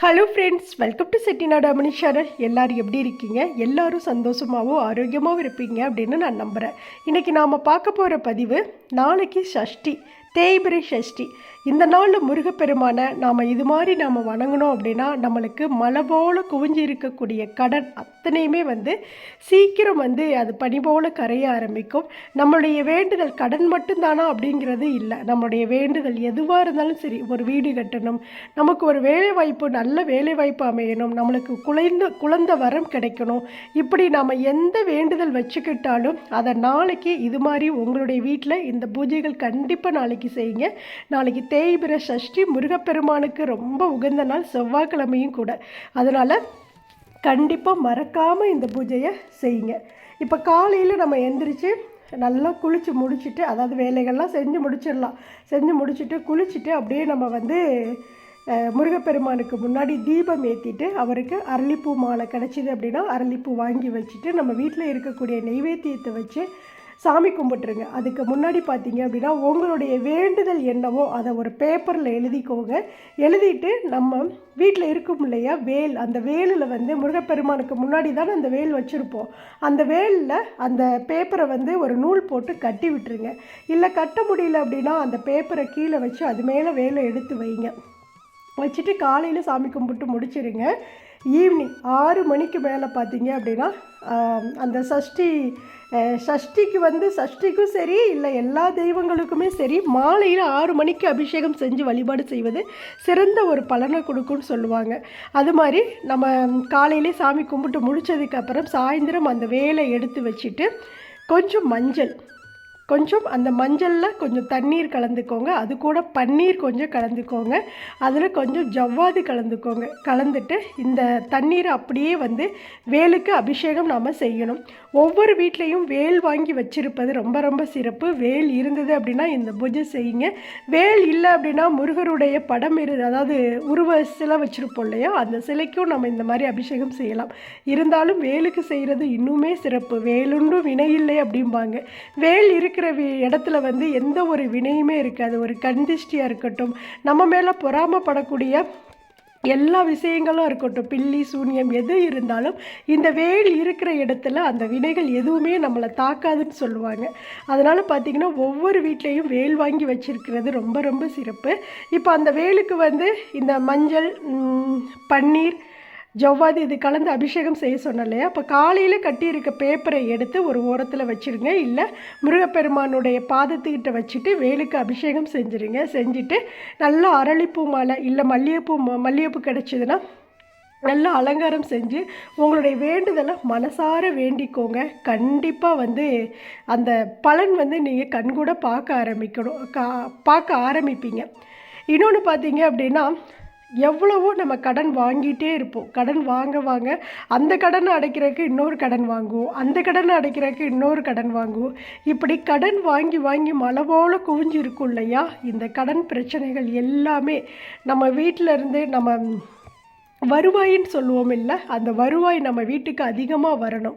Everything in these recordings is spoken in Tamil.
Hello friends welcome to Chettinad Amani channel எல்லோரும் எப்படி இருக்கீங்க? எல்லோரும் சந்தோஷமாகவும் ஆரோக்கியமாகவும் இருப்பீங்க அப்படின்னு நான் நம்புகிறேன் இன்றைக்கி நாம் பார்க்க போகிற பதிவு நாளைக்கு ஷஷ்டி தேய்பிரை ஷஷ்டி. இந்த நாளில் முருகப்பெருமானை நாம் இது மாதிரி நாம் வணங்கினோம் அப்படின்னா நம்மளுக்கு மலை போல் குவிஞ்சு இருக்கக்கூடிய கடன் அத்தனையுமே வந்து சீக்கிரம் வந்து அது பனி போல் கரைய ஆரம்பிக்கும். நம்மளுடைய வேண்டுதல் கடன் மட்டும்தானா அப்படிங்கிறது இல்லை. நம்மளுடைய வேண்டுதல் எதுவாக இருந்தாலும் சரி ஒரு வீடு கட்டணும். நமக்கு ஒரு வேலை வாய்ப்பு நல்ல வேலை வாய்ப்பு அமையணும். நம்மளுக்கு குழந்த குழந்த வரம் கிடைக்கணும். இப்படி நாம் எந்த வேண்டுதல் வச்சுக்கிட்டாலும் அதை நாளைக்கு இது மாதிரி உங்களுடைய வீட்டில் இந்த பூஜைகள் கண்டிப்பாக நாளைக்கு செய்யுங்க. நாளைக்கு தேய்பிர சஷ்டி முருகப்பெருமானுக்கு ரொம்ப உகந்த நாள் செவ்வாய்க்கிழமையும் கூட. அதனால் கண்டிப்பாக மறக்காமல் இந்த பூஜையை செய்யுங்க. இப்போ காலையில் நம்ம எந்திரிச்சு நல்லா குளித்து முடிச்சுட்டு அதாவது வேலைகள்லாம் செஞ்சு முடிச்சிடலாம். செஞ்சு முடிச்சுட்டு குளிச்சுட்டு அப்படியே நம்ம வந்து முருகப்பெருமானுக்கு முன்னாடி தீபம் ஏற்றிட்டு அவருக்கு அரளிப்பூ மாலை கிடச்சிது அப்படின்னா அரளிப்பூ வாங்கி வச்சுட்டு நம்ம வீட்டில் இருக்கக்கூடிய நெய்வேத்தியத்தை வச்சு சாமி கும்பிட்டுருங்க. அதுக்கு முன்னாடி பார்த்தீங்க அப்படின்னா உங்களுடைய வேண்டுதல் என்னவோ அதை ஒரு பேப்பரில் எழுதிக்கோங்க. எழுதிட்டு நம்ம வீட்டில் இருக்கும் இல்லையா வேல். அந்த வேலில் வந்து முருகப்பெருமானுக்கு முன்னாடி தானே அந்த வேல் வச்சுருப்போம். அந்த வேலில் அந்த பேப்பரை வந்து ஒரு நூல் போட்டு கட்டி விட்டுருங்க. இல்லை கட்ட முடியல அப்படின்னா அந்த பேப்பரை கீழே வச்சு அது மேலே வேலை எடுத்து வைங்க. வச்சுட்டு காலையில் சாமி கும்பிட்டு முடிச்சிடுங்க ஈவினிங் ஆறு மணிக்கு மேலே பார்த்தீங்க அப்படின்னா அந்த சஷ்டி சஷ்டிக்கு வந்து சஷ்டிக்கும் சரி இல்லை எல்லா தெய்வங்களுக்குமே சரி மாலையில் ஆறு மணிக்கு அபிஷேகம் செஞ்சு வழிபாடு செய்வது சிறந்த ஒரு பலனை கொடுக்கும்னு சொல்லுவாங்க. அது மாதிரி நம்ம காலையிலே சாமி கும்பிட்டு முடித்ததுக்கப்புறம் சாயந்தரம் அந்த வேலை எடுத்து வச்சுட்டு கொஞ்சம் மஞ்சள் கொஞ்சம் அந்த மஞ்சளில் கொஞ்சம் தண்ணீர் கலந்துக்கோங்க. அது கூட பன்னீர் கொஞ்சம் கலந்துக்கோங்க. அதில் கொஞ்சம் ஜவ்வாது கலந்துக்கோங்க. கலந்துட்டு இந்த தண்ணீரை அப்படியே வந்து வேலுக்கு அபிஷேகம் நாம் செய்யணும். ஒவ்வொரு வீட்லேயும் வேல் வாங்கி வச்சிருப்பது ரொம்ப ரொம்ப சிறப்பு. வேல் இருந்தது அப்படின்னா இந்த பூஜை செய்யுங்க. வேல் இல்லை அப்படின்னா முருகருடைய படம் இரு அதாவது உருவ சிலை வச்சுருப்போம் இல்லையா? அந்த சிலைக்கும் நம்ம இந்த மாதிரி அபிஷேகம் செய்யலாம். இருந்தாலும் வேலுக்கு செய்கிறது இன்னுமே சிறப்பு. வேலுண்டும் வினை இல்லை அப்படிம்பாங்க. வேல் இருக்கிற இடத்துல வந்து எந்த ஒரு வினையுமே இருக்காது. ஒரு கண்திஷ்டியாக இருக்கட்டும் நம்ம மேலே பொறாமப்படக்கூடிய எல்லா விஷயங்களும் இருக்கட்டும். பில்லி சூனியம் எது இருந்தாலும் இந்த வேல் இருக்கிற இடத்துல அந்த வினைகள் எதுவுமே நம்மளை தாக்காதுன்னு சொல்லுவாங்க. அதனால் பார்த்திங்கன்னா ஒவ்வொரு வீட்லேயும் வேல் வாங்கி வச்சிருக்கிறது ரொம்ப ரொம்ப சிறப்பு. இப்போ அந்த வேலுக்கு வந்து இந்த மஞ்சள் பன்னீர் ஜவ்வாது இது கலந்து அபிஷேகம் செய்ய சொன்னேன் இல்லையா அப்போ காலையில் கட்டியிருக்க பேப்பரை எடுத்து ஒரு ஓரத்தில் வச்சுருங்க. இல்லை முருகப்பெருமானுடைய பாதத்துக்கிட்ட வச்சுட்டு வேலுக்கு அபிஷேகம் செஞ்சுருங்க. செஞ்சுட்டு நல்லா அரளிப்பூ மாலை இல்லை மல்லிகைப்பூ மல்லிகைப்பூ கிடச்சிதுன்னா நல்லா அலங்காரம் செஞ்சு உங்களுடைய வேண்டுதலை மனசார வேண்டிக்கோங்க. கண்டிப்பாக வந்து அந்த பலன் வந்து நீங்கள் கண்கூட பார்க்க ஆரம்பிக்கணும். கா பார்க்க ஆரம்பிப்பீங்க. இன்னொன்று பார்த்தீங்க அப்படின்னா எவ்வளவோ நம்ம கடன் வாங்கிட்டே இருப்போம். கடன் வாங்க வாங்க அந்த கடனை அடைக்கிறதுக்கு இன்னொரு கடன் வாங்குவோம். அந்த கடனை அடைக்கிறதுக்கு இன்னொரு கடன் வாங்குவோம். இப்படி கடன் வாங்கி வாங்கி மலை போல குவிஞ்சு இருக்கும் இல்லையா? இந்த கடன் பிரச்சனைகள் எல்லாமே நம்ம வீட்டில் இருந்து நம்ம வருவாயின்னு சொல்லுவோம் இல்லை? அந்த வருவாய் நம்ம வீட்டுக்கு அதிகமாக வரணும்.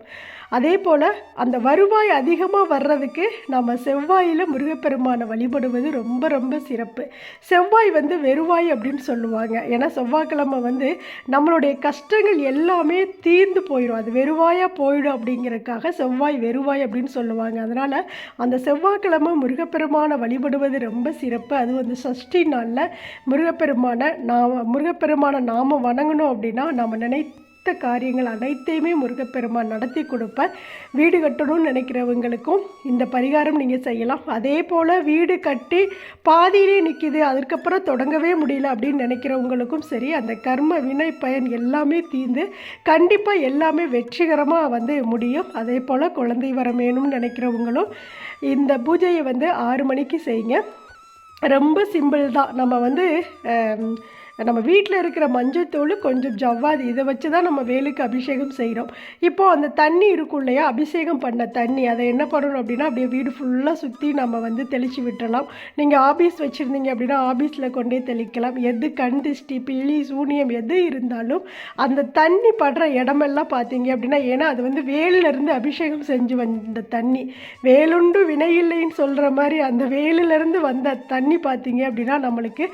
அதே போல் அந்த வருவாய் அதிகமாக வர்றதுக்கு நம்ம செவ்வாயில் முருகப்பெருமானை வழிபடுவது ரொம்ப ரொம்ப சிறப்பு. செவ்வாய் வந்து வெறுவாய் அப்படின்னு சொல்லுவாங்க. ஏன்னா செவ்வாய்க்கிழமை வந்து நம்மளுடைய கஷ்டங்கள் எல்லாமே தீர்ந்து போயிடும் அது வெறுவாயாக போயிடும் அப்படிங்கிறதுக்காக செவ்வாய் வெறுவாய் அப்படின்னு சொல்லுவாங்க. அதனால் அந்த செவ்வாய்க்கிழமை முருகப்பெருமானை வழிபடுவது ரொம்ப சிறப்பு. அதுவும் வந்து சஷ்டி நாளில் முருகப்பெருமானை நாம் முருகப்பெருமானை நாம் வணங்கணும் அப்படின்னா நம்ம நினைத்த காரியங்கள் அனைத்தையுமே முருகப்பெருமான் நடத்தி கொடுப்பார். வீடு கட்டணும்னு நினைக்கிறவங்களுக்கும் இந்த பரிகாரம் நீங்கள் செய்யலாம். அதே போல் வீடு கட்டி பாதியிலே நிற்கிது அதுக்கப்புறம் தொடங்கவே முடியல அப்படின்னு நினைக்கிறவங்களுக்கும் சரி அந்த கர்ம வினை பயன் எல்லாமே தீர்ந்து கண்டிப்பாக எல்லாமே வெற்றிகரமாக வந்து முடியும். அதே போல் குழந்தை வர வேணும்னு நினைக்கிறவங்களும் இந்த பூஜையை வந்து ஆறு மணிக்கு செய்யுங்க. ரொம்ப சிம்பிள் தான். நம்ம வந்து நம்ம வீட்டில் இருக்கிற மஞ்சத்தூள் கொஞ்சம் ஜவ்வாது இதை வச்சு தான் நம்ம வேலுக்கு அபிஷேகம் செய்கிறோம் இப்போது அந்த தண்ணி இருக்கும் இல்லையா? அபிஷேகம் பண்ண தண்ணி அதை என்ன பண்ணணும் அப்படின்னா அப்படியே வீடு ஃபுல்லாக சுற்றி நம்ம வந்து தெளித்து விட்டுறலாம். நீங்கள் ஆபீஸ் வச்சுருந்தீங்க அப்படின்னா ஆபீஸில் கொண்டே தெளிக்கலாம். எது கண் திஷ்டி பிள்ளி சூனியம் எது இருந்தாலும் அந்த தண்ணி படுற இடமெல்லாம் பார்த்தீங்க அப்படின்னா ஏன்னா அது வந்து வேலிலிருந்து அபிஷேகம் செஞ்சு வந்த தண்ணி. வேலுண்டு வினையில்லைன்னு சொல்கிற மாதிரி அந்த வேலிலேருந்து வந்த தண்ணி பார்த்தீங்க அப்படின்னா நம்மளுக்கு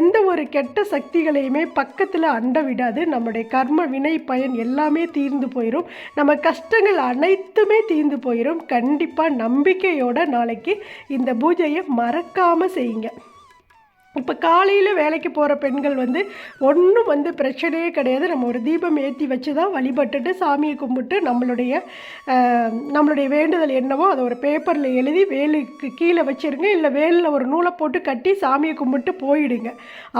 எந்த ஒரு கெட்ட சக்தி சக்திகளையுமே பக்கத்தில் அண்ட விடாது. நம்முடைய கர்ம வினை பயன் எல்லாமே தீர்ந்து போயிடும் நம்ம கஷ்டங்கள் அனைத்துமே தீர்ந்து போயிடும் கண்டிப்பாக நம்பிக்கையோட நாளைக்கு இந்த பூஜையை மறக்காமல் செய்யுங்க. இப்போ காலையில் வேலைக்கு போகிற பெண்கள் வந்து ஒன்றும் வந்து பிரச்சனையே கிடையாது. நம்ம ஒரு தீபம் ஏற்றி வச்சு தான் வழிபட்டுட்டு சாமியை கும்பிட்டு நம்மளுடைய நம்மளுடைய வேண்டுதல் என்னவோ அதை ஒரு பேப்பரில் எழுதி வேலுக்கு கீழே வச்சிருங்க. இல்லை வேலில் ஒரு நூலை போட்டு கட்டி சாமியை கும்பிட்டு போயிடுங்க.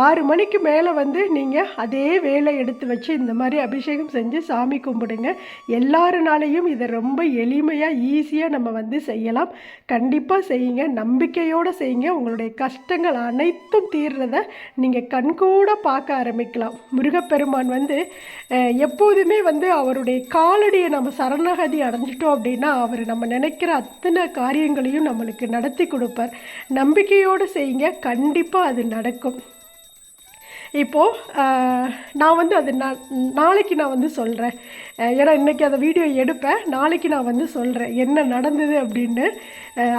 ஆறு மணிக்கு மேலே வந்து நீங்கள் அதே வேலை எடுத்து வச்சு இந்த மாதிரி அபிஷேகம் செஞ்சு சாமி கும்பிடுங்க. எல்லாருனாலையும் இதை ரொம்ப எளிமையாக ஈஸியாக நம்ம வந்து செய்யலாம். கண்டிப்பாக செய்யுங்க. நம்பிக்கையோடு செய்யுங்க. உங்களுடைய கஷ்டங்கள் அனைத்தும் தீர்றத நீங்கள் கண்கூட பார்க்க ஆரம்பிக்கலாம். முருகப்பெருமான் வந்து எப்போதுமே வந்து அவருடைய காலடியை நம்ம சரணாகதி அடைஞ்சிட்டோம் அப்படின்னா அவர் நம்ம நினைக்கிற அத்தனை காரியங்களையும் நம்மளுக்கு நடத்தி கொடுப்பார். நம்பிக்கையோடு செய்யுங்க. கண்டிப்பாக அது நடக்கும். இப்போது நான் வந்து அது நான் நாளைக்கு நான் வந்து சொல்கிறேன் ஏன்னா இன்றைக்கி அந்த வீடியோ எடுப்பேன் நாளைக்கு நான் வந்து சொல்கிறேன் என்ன நடந்தது அப்படின்னு.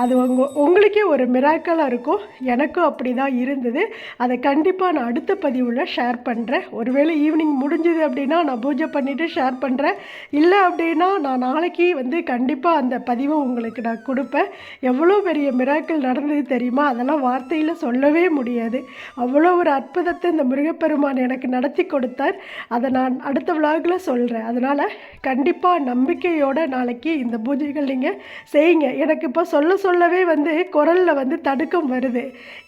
அது உங்க உங்களுக்கே ஒரு மிராக்கலாக இருக்கும். எனக்கும் அப்படி தான் இருந்தது. அதை கண்டிப்பாக நான் அடுத்த பதிவில் ஷேர் பண்ணுறேன் ஒருவேளை ஈவினிங் முடிஞ்சுது அப்படின்னா நான் பூஜை பண்ணிவிட்டு ஷேர் பண்ணுறேன் இல்லை அப்படின்னா நான் நாளைக்கு வந்து கண்டிப்பாக அந்த பதிவை உங்களுக்கு நான் கொடுப்பேன். எவ்வளோ பெரிய மிராக்கள் நடந்தது தெரியுமா? அதெல்லாம் வார்த்தையில் சொல்லவே முடியாது. அவ்வளோ ஒரு அற்புதத்தை இந்த முருகப்பெருமான் எனக்கு நடத்தி கொடுத்தார். அதை நான் அடுத்த விழாவில் சொல்கிறேன் அதனால் கண்டிப்பாக நம்பிக்கையோட நாளைக்கு இந்த பூஜைகள் நீங்கள் செய்யுங்க. எனக்கு இப்போ சொல்ல சொல்லவே வந்து குரலில் வந்து தடுக்கம் வருது.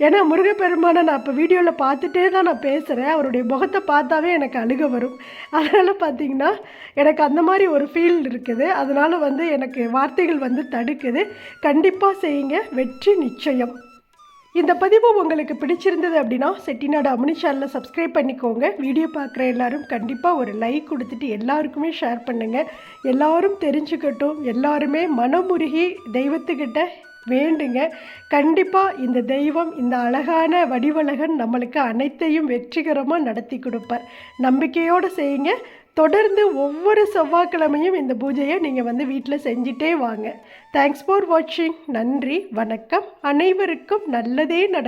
ஏன்னா முருகப்பெருமானை நான் இப்போ வீடியோவில் பார்த்துட்டே தான் நான் பேசுகிறேன் அவருடைய முகத்தை பார்த்தாவே எனக்கு அழுக வரும். அதனால் பார்த்தீங்கன்னா எனக்கு அந்த மாதிரி ஒரு ஃபீல் இருக்குது. அதனால் வந்து எனக்கு வார்த்தைகள் வந்து தடுக்குது. கண்டிப்பாக செய்யுங்க. வெற்றி நிச்சயம். இந்த பதிவு உங்களுக்கு பிடிச்சிருந்தது அப்படின்னா செட்டிநாடு அமினி சேனலை சப்ஸ்கிரைப் பண்ணிக்கோங்க. வீடியோ பார்க்குற எல்லாரும் கண்டிப்பாக ஒரு லைக் கொடுத்துட்டு எல்லாருக்குமே ஷேர் பண்ணுங்கள் எல்லாரும் தெரிஞ்சுக்கட்டும். எல்லாருமே மனமுருகி தெய்வத்துக்கிட்ட வேண்டுங்க. கண்டிப்பாக இந்த தெய்வம் இந்த அழகான வடிவழகன் நம்மளுக்கு அனைத்தையும் வெற்றிகரமாக நடத்தி கொடுப்பார். நம்பிக்கையோடு செய்யுங்க. தொடர்ந்து ஒவ்வொரு செவ்வாய்க்கிழமையும் இந்த பூஜையை நீங்கள் வந்து வீட்டில் செஞ்சிட்டே வாங்க. தேங்க்ஸ் ஃபார் வாட்சிங் நன்றி வணக்கம். அனைவருக்கும் நல்லதே நட